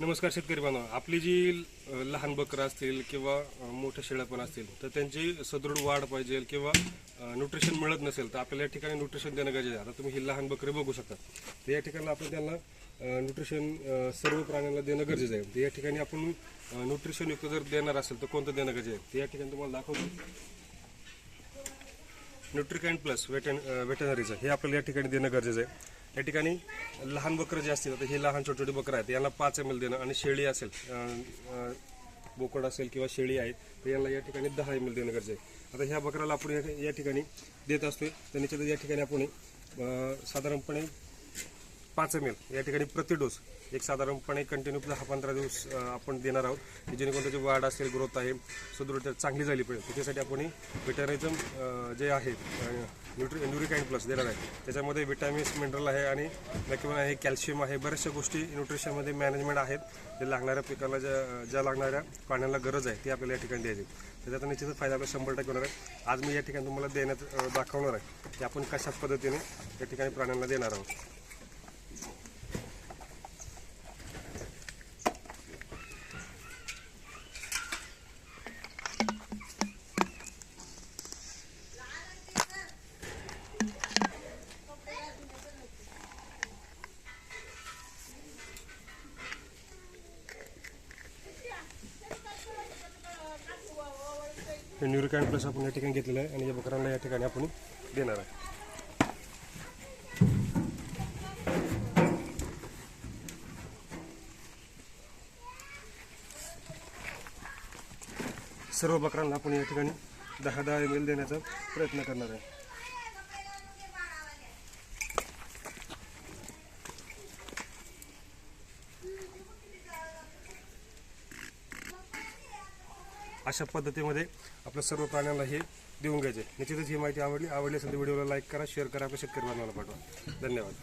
नमस्कार शेतकरी बांधव. आपली जी लहान बकरं असतील किंवा मोठ्या शेळ्या पण असतील तर त्यांची सदृढ वाढ पाहिजे किंवा न्यूट्रिशन मिळत नसेल तर आपल्याला या ठिकाणी न्यूट्रिशन देणं गरजेचं आहे. आता तुम्ही ही लहान बकरी बघू शकता. तर या ठिकाणी आपण त्यांना न्यूट्रिशन सर्व प्राण्यांना देणं गरजेचं आहे. तर या ठिकाणी आपण न्यूट्रिशन युक्त जर देणार असेल तर कोणतं देणं गरजेचं आहे? तर या ठिकाणी तुम्हाला दाखवतो. न्यूट्रिकॅन प्लस वेटन वेटनरीचं हे आपल्याला या ठिकाणी देणं गरजेचं आहे. या ठिकाणी लहान बकरं जे असतील आता हे लहान छोटे छोटे बकरं आहेत यांना पाच एम एल देणं आणि शेळी असेल बोकड असेल किंवा शेळी आहे तर यांना या ठिकाणी दहा एम एल देणं गरजेचं आहे. आता ह्या बकराला आपण या ठिकाणी देत असतोय. तर निश्चितच या ठिकाणी आपण साधारणपणे पाच एम एल या ठिकाणी प्रति डोस एक साधारणपणे कंटिन्यू दहा पंधरा दिवस आपण देणार आहोत. जेणेकरून त्याची वाढ असेल ग्रोथ आहे सुदृढ चांगली झाली पाहिजे. त्याच्यासाठी आपण विटॅनिझम जे आहे न्यूट्री न्यूरिकाइन प्लस देणार आहे. त्याच्यामध्ये विटॅमिन्स मिनरल आहे आणि किंवा आहे कॅल्शियम आहे. बऱ्याचशा गोष्टी न्यूट्रिशनमध्ये मॅनेजमेंट आहेत. जे लागणाऱ्या पिकाला ज्या ज्या लागणाऱ्या पाण्याला गरज आहे ती आपल्याला या ठिकाणी द्यायची. त्याचा निश्चितच फायदा आपला शंभर टक्के होणार आहे. आज मी या ठिकाणी तुम्हाला देण्यात दाखवणार आहे की आपण कशा पद्धतीने या ठिकाणी प्राण्यांना देणार आहोत. न्यूरिकॅन प्लस आपण या ठिकाणी घेतलेलं आहे आणि या बकरांना या ठिकाणी आपण देणार आहे. सर्व बकरांना आपण या ठिकाणी दहा दहा एम एल देण्याचा प्रयत्न करणार आहे. अशा पद्धतीमध्ये आपल्या सर्व प्राण्यांना हे देऊन घ्यायचे. निश्चितच ही माहिती आवडली आवडली असेल तर व्हिडिओला लाईक करा शेअर करा आपल्या शेतकरी बांधवाला पाठवा. धन्यवाद.